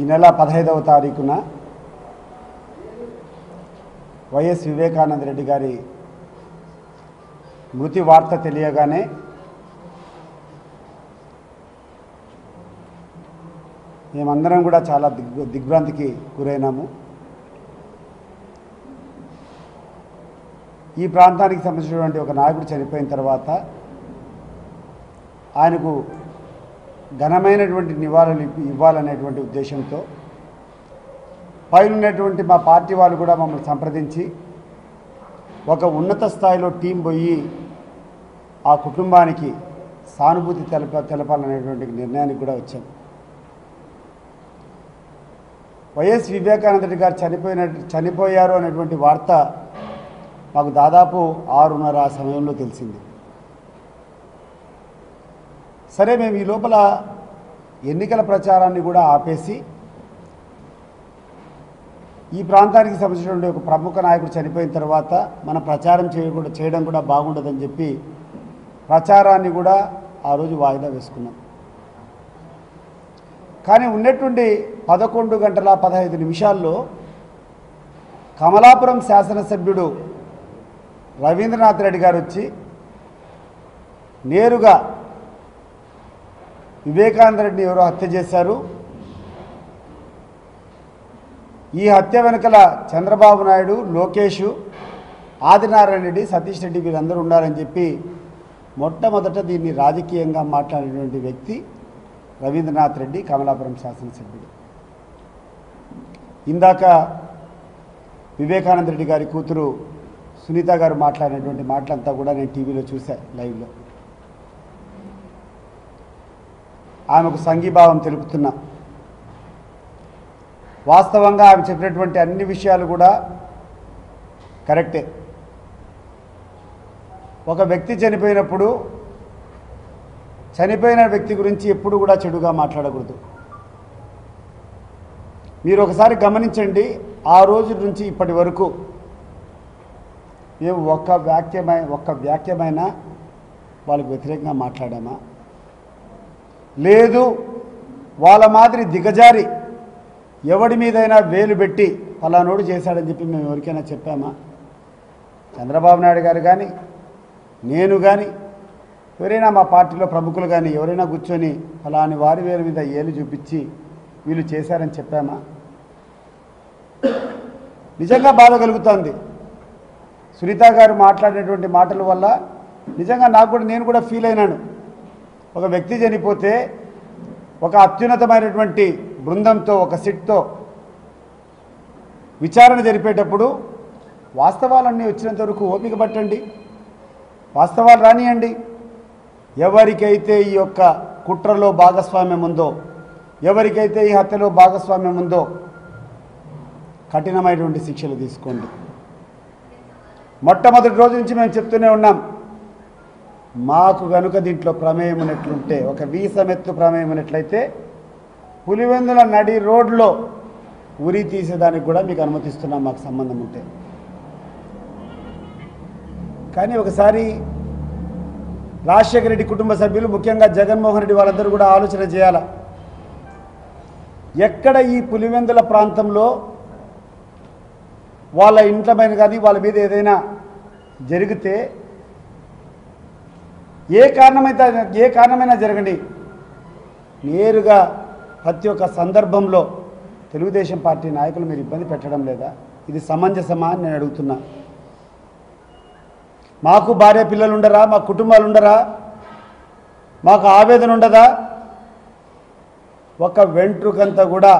ఈ నెల పదహైదవ తారీఖున వైఎస్ వివేకానంద రెడ్డి గారి మృతి వార్త తెలియగానే మేమందరం కూడా చాలా దిగ్ దిగ్భ్రాంతికి గురైనాము. ఈ ప్రాంతానికి సంబంధించినటువంటి ఒక నాయకుడు చనిపోయిన తర్వాత ఆయనకు ఘనమైనటువంటి నివాళులు ఇవ్వాలనేటువంటి ఉద్దేశంతో పైన ఉన్నటువంటి మా పార్టీ వాళ్ళు కూడా మమ్మల్ని సంప్రదించి ఒక ఉన్నత స్థాయిలో టీం పోయి ఆ కుటుంబానికి సానుభూతి తెలప తెలపాలనేటువంటి నిర్ణయానికి కూడా వచ్చాం. వైఎస్ వివేకానంద రెడ్డి గారు చనిపోయిన చనిపోయారు అనేటువంటి వార్త మాకు దాదాపు ఆరున్నర ఆ సమయంలో తెలిసింది. సరే మేము ఈ లోపల ఎన్నికల ప్రచారాన్ని కూడా ఆపేసి ఈ ప్రాంతానికి సంబంధించినటువంటి ఒక ప్రముఖ నాయకుడు చనిపోయిన తర్వాత మన ప్రచారం చేయకుండా చేయడం కూడా బాగుండదని చెప్పి ప్రచారాన్ని కూడా ఆ రోజు వాయిదా వేసుకున్నాం. కానీ ఉన్నటువంటి పదకొండు గంటల పదహైదు నిమిషాల్లో కమలాపురం శాసనసభ్యుడు రవీంద్రనాథ్ రెడ్డి గారు వచ్చి నేరుగా వివేకానంద రెడ్డి ఎవరో హత్య చేశారు. ఈ హత్య వెనుకల చంద్రబాబు నాయుడు లోకేష్ ఆదినారాయణ రెడ్డి సతీష్ రెడ్డి వీళ్ళందరూ ఉన్నారని చెప్పి మొట్టమొదట దీన్ని రాజకీయంగా మాట్లాడినటువంటి వ్యక్తి రవీంద్రనాథ్ రెడ్డి కమలాపురం శాసనసభ్యుడు. ఇందాక వివేకానంద రెడ్డి గారి కూతురు సునీత గారు మాట్లాడినటువంటి మాటలంతా కూడా నేను టీవీలో చూశాను లైవ్లో. ఆమెకు సంఘీభావం తెలుపుతున్నా. వాస్తవంగా ఆమె చెప్పినటువంటి అన్ని విషయాలు కూడా కరెక్టే. ఒక వ్యక్తి చనిపోయినప్పుడు చనిపోయిన వ్యక్తి గురించి ఎప్పుడు కూడా చెడుగా మాట్లాడకూడదు. మీరు ఒకసారి గమనించండి ఆ రోజు నుంచి ఇప్పటి వరకు మేము ఒక్క వాక్యమై ఒక్క వాక్యమైన వాళ్ళకి వ్యతిరేకంగా మాట్లాడామా? లేదు వాళ్ళ మాదిరి దిగజారి ఎవడి మీదైనా వేలు పెట్టి పలానోడు చేశాడని చెప్పి మేము ఎవరికైనా చెప్పామా? చంద్రబాబు నాయుడు గారు కానీ నేను కానీ ఎవరైనా మా పార్టీలో ప్రముఖులు కానీ ఎవరైనా కూర్చొని అలాని వారి వేల మీద ఏలు చూపించి వీళ్ళు చేశారని చెప్పామా? నిజంగా బాధ కలుగుతోంది. సునీత గారు మాట్లాడినటువంటి మాటల వల్ల నిజంగా నాకు కూడా నేను కూడా ఫీల్ అయినాను. ఒక వ్యక్తి చనిపోతే ఒక అత్యున్నతమైనటువంటి బృందంతో ఒక సిట్తో విచారణ జరిపేటప్పుడు వాస్తవాలన్నీ వచ్చినంత వరకు ఓపిక పట్టండి. వాస్తవాలు రానియండి. ఎవరికైతే ఈ యొక్క కుట్రలో భాగస్వామ్యం ఉందో ఎవరికైతే ఈ హత్యలో భాగస్వామ్యం ఉందో కఠినమైనటువంటి శిక్షలు తీసుకోండి. మొట్టమొదటి రోజు నుంచి మేము చెప్తూనే ఉన్నాం మాకు గనుక దీంట్లో ప్రమేయం ఉన్నట్లుంటే ఒక వీసమెత్తు ప్రమేయం ఉన్నట్లయితే పులివెందుల నడి రోడ్లో ఉరి తీసేదానికి కూడా మీకు అనుమతిస్తున్నాం మాకు సంబంధం ఉంటే కానీ ఒకసారి రాజశేఖర రెడ్డి కుటుంబ సభ్యులు ముఖ్యంగా జగన్మోహన్ రెడ్డి వాళ్ళందరూ కూడా ఆలోచన చేయాల. ఎక్కడ ఈ పులివెందుల ప్రాంతంలో వాళ్ళ ఇంట్ల కానీ వాళ్ళ మీద ఏదైనా జరిగితే ఏ కారణమైతే ఏ కారణమైనా జరగండి. నేరుగా ప్రతి ఒక్క సందర్భంలో తెలుగుదేశం పార్టీ నాయకులు మీరు ఇబ్బంది పెట్టడం లేదా? ఇది సమంజసమా అని నేను అడుగుతున్నా. మాకు భార్య పిల్లలు ఉండరా? మా కుటుంబాలు ఉండరా? మాకు ఆవేదన ఉండదా? ఒక వెంట్రుకంతా కూడా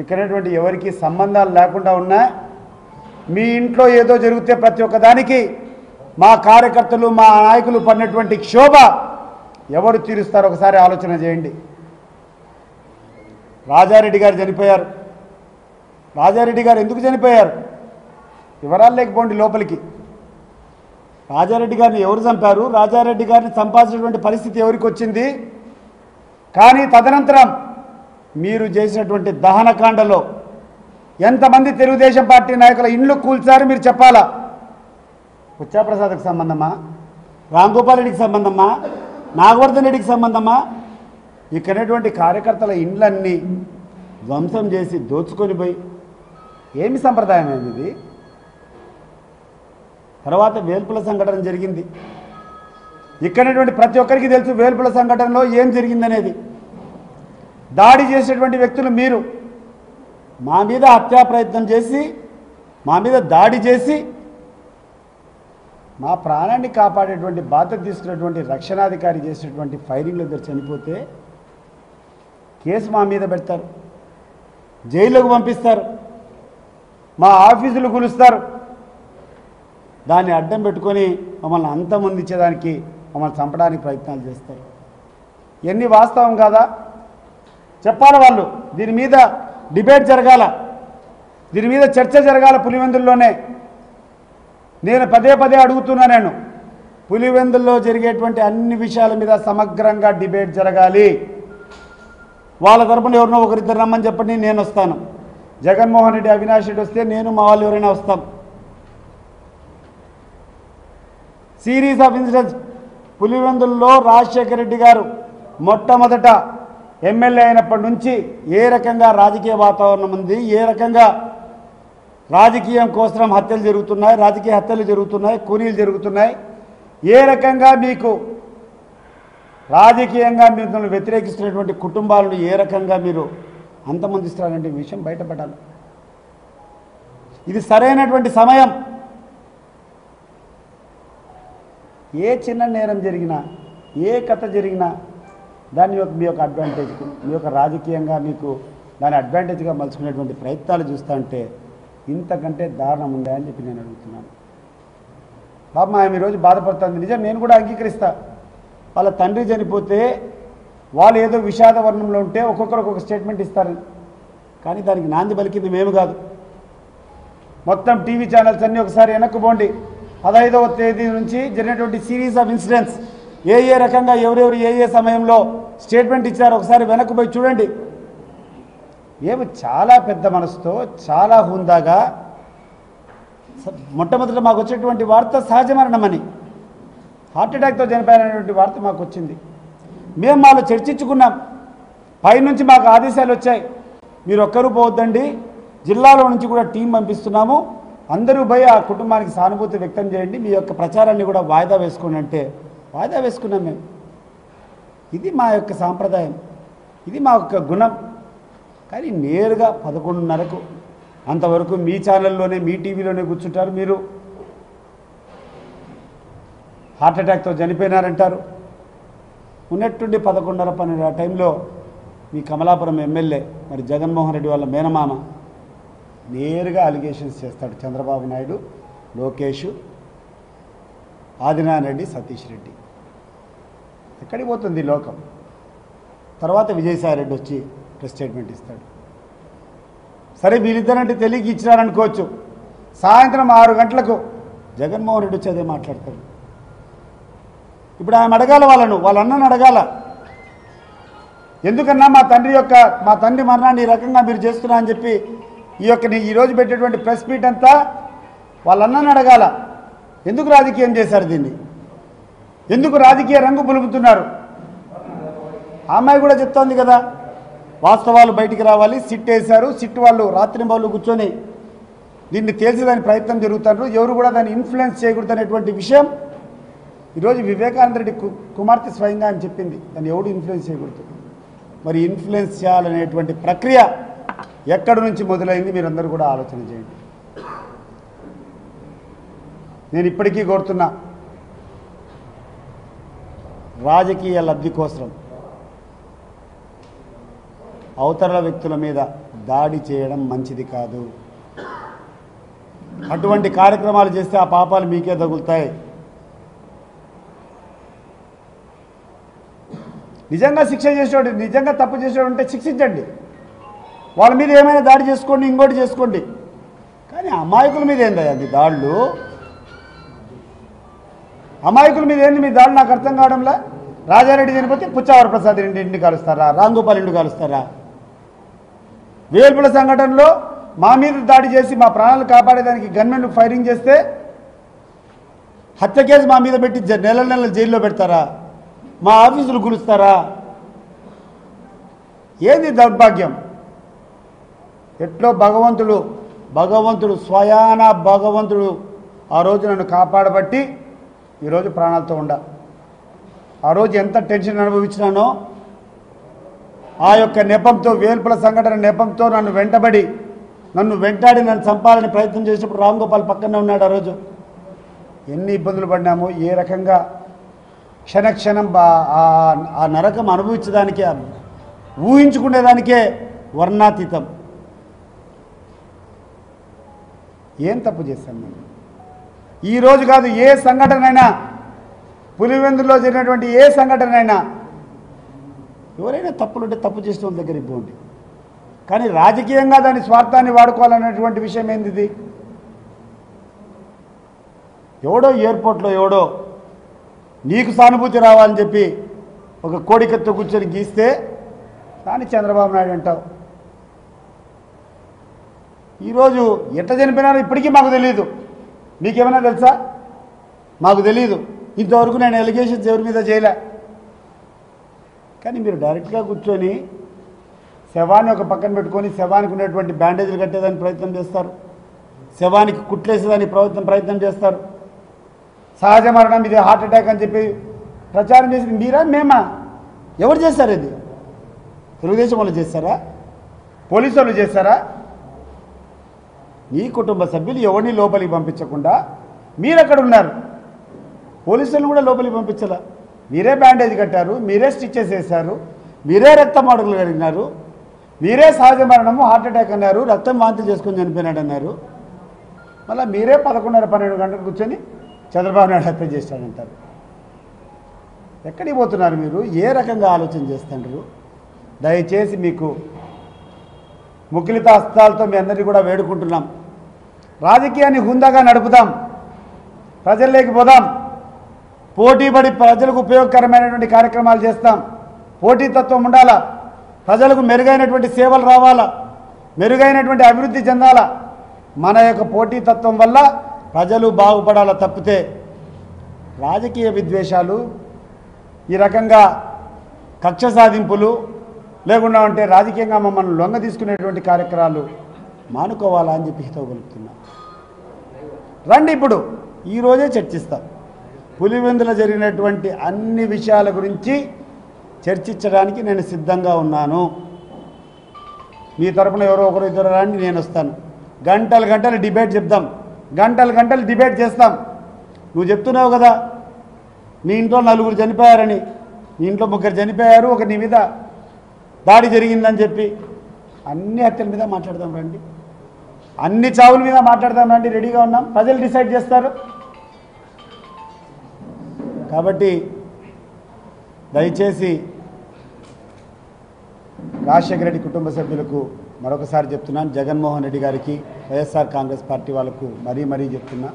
ఇక్కడటువంటి ఎవరికి సంబంధాలు లేకుండా ఉన్నా మీ ఇంట్లో ఏదో జరిగితే ప్రతి ఒక్కదానికి మా కార్యకర్తలు మా నాయకులు పడినటువంటి క్షోభ ఎవరు తీరుస్తారు? ఒకసారి ఆలోచన చేయండి. రాజారెడ్డి గారు చనిపోయారు. రాజారెడ్డి గారు ఎందుకు చనిపోయారు? వివరాలు లేకపోండి లోపలికి. రాజారెడ్డి గారిని ఎవరు చంపారు? రాజారెడ్డి గారిని చంపాల్సినటువంటి పరిస్థితి ఎవరికి వచ్చింది? కానీ తదనంతరం మీరు చేసినటువంటి దహనకాండలో ఎంతమంది తెలుగుదేశం పార్టీ నాయకుల ఇండ్లు కూల్చారు మీరు చెప్పాలా? ఉచ్చాప్రసాద్కి సంబంధమా? రాంగోపాల్ రెడ్డికి సంబంధమా? నాగవర్ధన్ రెడ్డికి సంబంధమా? ఇక్కడటువంటి కార్యకర్తల ఇండ్లన్నీ ధ్వంసం చేసి దోచుకొని పోయి ఏమి సంప్రదాయం ఇది తర్వాత వేల్పుల సంఘటన జరిగింది. ఇక్కడటువంటి ప్రతి ఒక్కరికి తెలుసు వేల్పుల సంఘటనలో ఏం జరిగిందనేది. దాడి చేసేటువంటి వ్యక్తులు మీరు. మా మీద హత్యా ప్రయత్నం చేసి మా మీద దాడి చేసి మా ప్రాణాన్ని కాపాడేటువంటి బాధ్యత తీసుకున్నటువంటి రక్షణాధికారి చేసినటువంటి ఫైరింగ్లో ఇద్దరు చనిపోతే కేసు మా మీద పెడతారు. జైలుకు పంపిస్తారు. మా ఆఫీసులు కూలుస్తారు దాన్ని అడ్డం పెట్టుకొని మమ్మల్ని అంతమొందించేదానికి మమ్మల్ని చంపడానికి ప్రయత్నాలు చేస్తారు. ఎన్ని వాస్తవం కాదా? చెప్పాలి వాళ్ళు. దీని మీద డిబేట్ జరగాల. దీని మీద చర్చ జరగాల పులివెందుల్లోనే. నేను పదే పదే అడుగుతున్నా నేను. పులివెందుల్లో జరిగేటువంటి అన్ని విషయాల మీద సమగ్రంగా డిబేట్ జరగాలి. వాళ్ళ తరపున ఎవరినో ఒకరిద్దరు రమ్మని చెప్పండి నేను వస్తాను. జగన్మోహన్ రెడ్డి అవినాష్ రెడ్డి వస్తే నేను మా వాళ్ళు ఎవరైనా వస్తాం. సిరీస్ ఆఫ్ ఇన్సిడెంట్స్ పులివెందుల్లో రాజశేఖర రెడ్డి గారు మొట్టమొదట ఎమ్మెల్యే అయినప్పటి నుంచి ఏ రకంగా రాజకీయ వాతావరణం ఉంది ఏ రకంగా రాజకీయం కోసం హత్యలు జరుగుతున్నాయి రాజకీయ హత్యలు జరుగుతున్నాయి కూలీలు జరుగుతున్నాయి. ఏ రకంగా మీకు రాజకీయంగా మిమ్మల్ని వ్యతిరేకిస్తున్నటువంటి కుటుంబాలను ఏ రకంగా మీరు అంతమందిస్తారనే విషయం బయటపడాలి. ఇది సరైనటువంటి సమయం. ఏ చిన్న నేరం జరిగినా ఏ కథ జరిగినా దాని యొక్క మీ యొక్క అడ్వాంటేజ్ మీ యొక్క రాజకీయంగా మీకు దాని అడ్వాంటేజ్గా మలుచుకునేటువంటి ప్రయత్నాలు చూస్తూ ఉంటే ఇంతకంటే దారుణం ఉందా అని చెప్పి నేను అడుగుతున్నాను. పాపం ఆమె ఈరోజు బాధపడుతుంది. నిజం నేను కూడా అంగీకరిస్తా. వాళ్ళ తండ్రి చనిపోతే వాళ్ళు ఏదో విషాద వర్ణంలో ఉంటే ఒక్కొక్కరు ఒక్కొక్క స్టేట్మెంట్ ఇస్తారు. కానీ దానికి నాంది పలికింది మేము కాదు. మొత్తం టీవీ ఛానల్స్ అన్నీ ఒకసారి వెనక్కుపోండి. పదహైదవ తేదీ నుంచి జరిగినటువంటి సిరీస్ ఆఫ్ ఇన్సిడెంట్స్ ఏ ఏ రకంగా ఎవరెవరు ఏ ఏ సమయంలో స్టేట్మెంట్ ఇచ్చారో ఒకసారి వెనక్కు పోయి చూడండి. ఏమి చాలా పెద్ద మనసుతో చాలా హుందాగా స- మొట్టమొదట మాకు వచ్చేటువంటి వార్త సహజ మరణమని హార్ట్ అటాక్తో చనిపోయినటువంటి వార్త మాకు వచ్చింది. మేము మాలో చర్చించుకున్నాం. పైనుంచి మాకు ఆదేశాలు వచ్చాయి. మీరు ఒక్కరూ పోవద్దండి. జిల్లాలో నుంచి కూడా టీం పంపిస్తున్నాము. అందరూ పోయి ఆ కుటుంబానికి సానుభూతి వ్యక్తం చేయండి. మీ యొక్క ప్రచారాన్ని కూడా వాయిదా వేసుకోండి అంటే వాయిదా వేసుకున్నాం మేము. ఇది మా యొక్క సాంప్రదాయం. ఇది మా యొక్క గుణం. కానీ నేరుగా పదకొండున్నరకు అంతవరకు మీ ఛానల్లోనే మీ టీవీలోనే కూర్చుంటారు మీరు. హార్ట్ అటాక్తో చనిపోయినారంటారు. ఉన్నట్టుండి పదకొండున్నర పన్నెండు ఆ టైంలో మీ కమలాపురం ఎమ్మెల్యే మరి జగన్మోహన్ రెడ్డి వాళ్ళ మేనమామ నేరుగా అలిగేషన్స్ చేస్తాడు చంద్రబాబు నాయుడు లోకేష్ ఆదినారాయణ రెడ్డి సతీష్ రెడ్డి. ఎక్కడికి పోతుంది లోకం? తర్వాత విజయసాయి రెడ్డి వచ్చి ప్రెస్ స్టేట్మెంట్ ఇస్తాడు. సరే వీళ్ళిద్దరంటే తెలియకి ఇచ్చినారనుకోవచ్చు. సాయంత్రం ఆరు గంటలకు జగన్మోహన్ రెడ్డి వచ్చి అదే మాట్లాడతాడు. ఇప్పుడు ఆమె అడగాల వాళ్ళను వాళ్ళ అన్నను అడగాల. ఎందుకన్నా మా తండ్రి యొక్క మా తండ్రి మరణాన్ని ఈ రకంగా మీరు చేస్తున్నా అని చెప్పి ఈ యొక్క నీ ఈరోజు పెట్టేటువంటి ప్రెస్ మీట్ అంతా వాళ్ళ అన్నను అడగాల. ఎందుకు రాజకీయం చేశారు దీన్ని? ఎందుకు రాజకీయ రంగు పులుపుతున్నారు? ఆ అమ్మాయి కూడా చెప్తోంది కదా వాస్తవాలు బయటికి రావాలి. సిట్ వేశారు. సిట్ వాళ్ళు రాత్రి వాళ్ళు కూర్చొని దీన్ని తేల్చేదాని ప్రయత్నం జరుగుతున్నారు ఎవరు కూడా దాన్ని ఇన్ఫ్లుయెన్స్ చేయకూడదు అనేటువంటి విషయం ఈరోజు వివేకానంద రెడ్డి కు- కుమార్తె స్వయంగా అని చెప్పింది. దాన్ని ఎవడు ఇన్ఫ్లుయెన్స్ చేయకూడదు. మరి ఇన్ఫ్లుయెన్స్ చేయాలనేటువంటి ప్రక్రియ ఎక్కడి నుంచి మొదలైంది? మీరందరూ కూడా ఆలోచన చేయండి. నేను ఇప్పటికీ కోరుతున్నా రాజకీయ లబ్ధి కోసం అవతల వ్యక్తుల మీద దాడి చేయడం మంచిది కాదు. అటువంటి కార్యక్రమాలు చేస్తే ఆ పాపాలు మీకే తగులుతాయి. నిజంగా శిక్ష చేసేవాడు నిజంగా తప్పు చేసేవాడు ఉంటే శిక్షించండి. వాళ్ళ మీద ఏమైనా దాడి చేసుకోండి ఇంకోటి చేసుకోండి. కానీ అమాయకుల మీద ఏందా అది దాడులు? అమాయకుల మీద ఏంది మీ దాడులు నాకు అర్థం కావడంలా? రాజారెడ్డి చనిపోతే పుచ్చావర ప్రసాద్ ఇంటి ఇంటిని కాలుస్తారా? రాంగోపాల్ ఇంటి కలుస్తారా? వేల్పుల సంఘటనలో మా మీద దాడి చేసి మా ప్రాణాలు కాపాడేదానికి గన్మెన్ ఫైరింగ్ చేస్తే హత్య కేసు మా మీద పెట్టి జ- నెల నెలల జైల్లో పెడతారా? మా ఆఫీసులు గురుస్తారా? ఏంది దౌర్భాగ్యం? ఎట్లో భగవంతుడు భగవంతుడు స్వయాన భగవంతుడు ఆ రోజు నన్ను కాపాడబట్టి ఈరోజు ప్రాణాలతో ఉండ. ఆ రోజు ఎంత టెన్షన్ అనుభవించినానో ఆ యొక్క నెపంతో వేల్పుల సంఘటన నెపంతో నన్ను వెంటబడి నన్ను వెంటాడి నన్ను చంపాలని ప్రయత్నం చేసినప్పుడు రామ్ గోపాల్ పక్కనే ఉన్నాడు ఆ రోజు. ఎన్ని ఇబ్బందులు పడినామో ఏ రకంగా క్షణక్షణం ఆ- ఆ నరకం అనుభవించడానికే ఊహించుకునేదానికే వర్ణాతీతం. ఏం తప్పు చేశాను నేను? ఈరోజు కాదు ఏ సంఘటన అయినా పులివెందులో జరిగినటువంటి ఏ సంఘటన అయినా ఎవరైనా తప్పులుంటే తప్పు చేసిన వాళ్ళ దగ్గరికి పోండి. కానీ రాజకీయంగా దాని స్వార్థాన్ని వాడుకోవాలనేటువంటి విషయం ఏంది ఇది ఎవడో ఎయిర్పోర్ట్లో ఎవడో నీకు సానుభూతి రావాలని చెప్పి ఒక కోడికత్తో కూర్చొని గీస్తే దాన్ని చంద్రబాబు నాయుడు అంటావు. ఈరోజు ఎట్లా చనిపోయినారో ఇప్పటికీ మాకు తెలియదు మీకేమైనా తెలుసా? మాకు తెలియదు ఇంతవరకు నేను ఎలిగేషన్స్ ఎవరి మీద చేయలే. కానీ మీరు డైరెక్ట్గా కూర్చొని శవాన్ని ఒక పక్కన పెట్టుకొని శవానికి ఉన్నటువంటి బ్యాండేజీలు కట్టేదానికి ప్రయత్నం చేస్తారు. శవానికి కుట్లేసేదానికి ప్రయత్నం ప్రయత్నం చేస్తారు. సహజ మరణం ఇది హార్ట్ అటాక్ అని చెప్పి ప్రచారం చేసింది మీరా మేమా? ఎవరు చేస్తారు ఇది? తెలుగుదేశం వాళ్ళు చేస్తారా? పోలీసు వాళ్ళు చేస్తారా? మీ కుటుంబ సభ్యులు ఎవరిని లోపలికి పంపించకుండా మీరు అక్కడ ఉన్నారు పోలీసులను కూడా లోపలికి పంపించాల? మీరే బ్యాండేజ్ కట్టారు మీరే స్టిచ్చెస్ వేశారు మీరే రక్తం అడుగులు కలిగినారు మీరే సహజ మరణము హార్ట్ అటాక్ అన్నారు రక్తం వాంతి చేసుకొని చనిపోయినాడు అన్నారు. మళ్ళీ మీరే పదకొండున్నర పన్నెండు గంటలు కూర్చొని చంద్రబాబు నాయుడు హత్య చేశాడంటారు ఎక్కడికి పోతున్నారు మీరు? ఏ రకంగా ఆలోచన చేస్తుండ్రు? దయచేసి మీకు ముఖ్యత హస్తాలతో మీ అందరినీ కూడా వేడుకుంటున్నాం. రాజకీయాన్ని హుందాగా నడుపుదాం. ప్రజల్లోకి పోదాం. పోటీపడి ప్రజలకు ఉపయోగకరమైనటువంటి కార్యక్రమాలు చేస్తాం. పోటీతత్వం ఉండాలా? ప్రజలకు మెరుగైనటువంటి సేవలు రావాలా? మెరుగైనటువంటి అభివృద్ధి చెందాలా? మన యొక్క పోటీతత్వం వల్ల ప్రజలు బాగుపడాలా తప్పితే? రాజకీయ విద్వేషాలు ఈ రకంగా కక్ష సాధింపులు లేకుండా ఉంటే రాజకీయంగా మమ్మల్ని లొంగ తీసుకునేటువంటి కార్యక్రమాలు మానుకోవాలా అని చెప్పి హితవు రండి ఇప్పుడు ఈరోజే చర్చిస్తాం. పులివెందుల జరిగినటువంటి అన్ని విషయాల గురించి చర్చించడానికి నేను సిద్ధంగా ఉన్నాను. మీ తరపున ఎవరో ఒకరు ఇద్దరు రాని నేను వస్తాను. గంటలు గంటలు డిబేట్ చెప్దాం. గంటలు గంటలు డిబేట్ చేస్తాం. నువ్వు చెప్తున్నావు కదా నీ ఇంట్లో నలుగురు చనిపోయారని. నీ ఇంట్లో ముగ్గురు చనిపోయారు ఒక నీ మీద దాడి జరిగిందని చెప్పి. అన్ని హత్యల మీద మాట్లాడదాం రండి. అన్ని చావుల మీద మాట్లాడదాం రండి. రెడీగా ఉన్నాం. ప్రజలు డిసైడ్ చేస్తారు. కాబట్టి దయచేసి రాజశేఖర రెడ్డి కుటుంబ సభ్యులకు మరొకసారి చెప్తున్నాను. జగన్మోహన్ రెడ్డి గారికి వైఎస్ఆర్ కాంగ్రెస్ పార్టీ వాళ్ళకు మరీ మరీ చెప్తున్నా.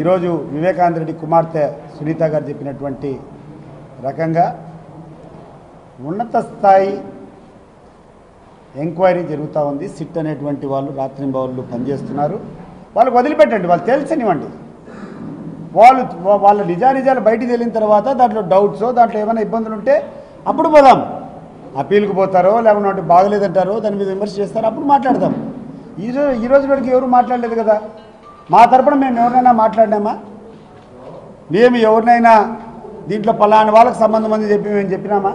ఈరోజు వివేకానంద రెడ్డి కుమార్తె సునీత గారు చెప్పినటువంటి రకంగా ఉన్నత స్థాయి ఎంక్వైరీ జరుగుతూ ఉంది. సిట్ అనేటువంటి వాళ్ళు రాత్రింబవళ్ళు పనిచేస్తున్నారు. వాళ్ళకు వదిలిపెట్టండి వాళ్ళు తెలిసినివ్వండి. వాళ్ళు వాళ్ళ నిజానిజాలు బయటికి వెళ్ళిన తర్వాత దాంట్లో డౌట్స్ దాంట్లో ఏమైనా ఇబ్బందులు ఉంటే అప్పుడు పోదాం. అప్పీల్కి పోతారో లేకుంటే బాగలేదంటారో దాని మీద విమర్శ చేస్తారో అప్పుడు మాట్లాడదాం. ఈరోజు ఈ రోజు వరకు ఎవరు మాట్లాడలేదు కదా? మా తరపున మేము ఎవరినైనా మాట్లాడినామా? మేము ఎవరినైనా దీంట్లో పలాని వాళ్ళకి సంబంధం అని చెప్పి మేము చెప్పినామా?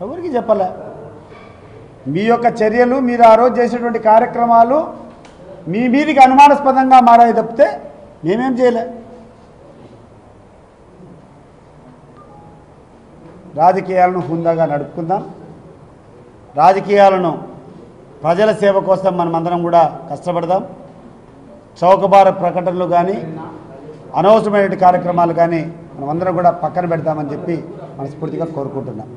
ఎవరికి చెప్పలే? మీ యొక్క చర్యలు మీరు ఆ రోజు చేసేటువంటి కార్యక్రమాలు మీ మీదికి అనుమానాస్పదంగా మారాయి తప్పితే మేమేం చేయలే. రాజకీయాలను హుందాగా నడుపుకుందాం. రాజకీయాలను ప్రజల సేవ కోసం మనమందరం కూడా కష్టపడదాం. చౌకబార ప్రకటనలు కానీ అనవసరమైన కార్యక్రమాలు కానీ మనమందరం కూడా పక్కన పెడతామని చెప్పి మనస్ఫూర్తిగా కోరుకుంటున్నాం.